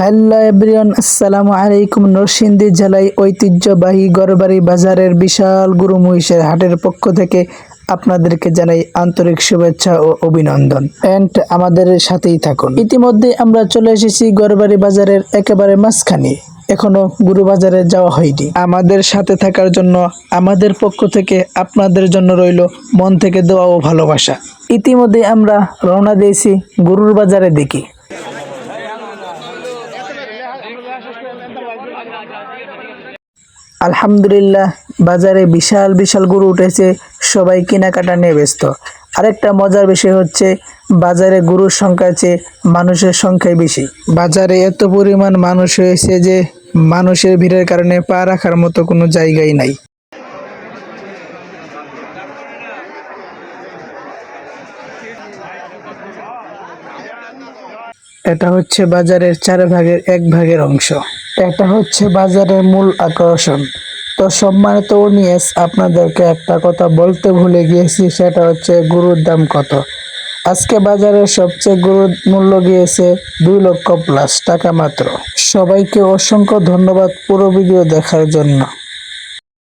Hello everyone, আসসালামু আলাইকুম। নরসিংদী জেলায় ঐতিহ্যবাহী গড়বাড়ি বাজারের বিশাল গুরু মহিষের হাটের পক্ষ থেকে আপনাদেরকে জানাই আন্তরিক শুভেচ্ছা ও অভিনন্দন। অ্যান্ড আমাদের সাথেই থাকুন। ইতিমধ্যে আমরা চলে এসেছি গড়বাড়ি বাজারের একেবারে মাঝখানে। এখনও গুরু বাজারে যাওয়া হয়নি। আমাদের সাথে থাকার জন্য, আমাদের পক্ষ থেকে আপনাদের জন্য রইল মন থেকে দেওয়া ও ভালোবাসা। ইতিমধ্যে আমরা রওনা দিয়েছি গুরুর বাজারে দেখি আলহামদুলিল্লাহ, বাজারে বিশাল বিশাল গরু উঠেছে, সবাই কেনাকাটা নিয়ে ব্যস্ত। আরেকটা মজার বিষয় হচ্ছে, বাজারে গরুর সংখ্যা চেয়ে মানুষের সংখ্যাই বেশি। বাজারে এত পরিমাণ মানুষ হয়েছে যে মানুষের ভিড়ের কারণে পা রাখার মতো কোনো জায়গাই নাই। এটা হচ্ছে বাজারের চার ভাগের এক ভাগের অংশ। এটা হচ্ছে বাজারের মূল আকর্ষণ। তো সম্মানিত উনিয়েস আপনাদেরকে একটা কথা বলতে ভুলে গিয়েছি, সেটা হচ্ছে গরুর দাম কত। আজকে বাজারের সবচেয়ে গরুর মূল্য গিয়েছে দুই লক্ষ প্লাস টাকা মাত্র। সবাইকে অসংখ্য ধন্যবাদ পুরো ভিডিও দেখার জন্য।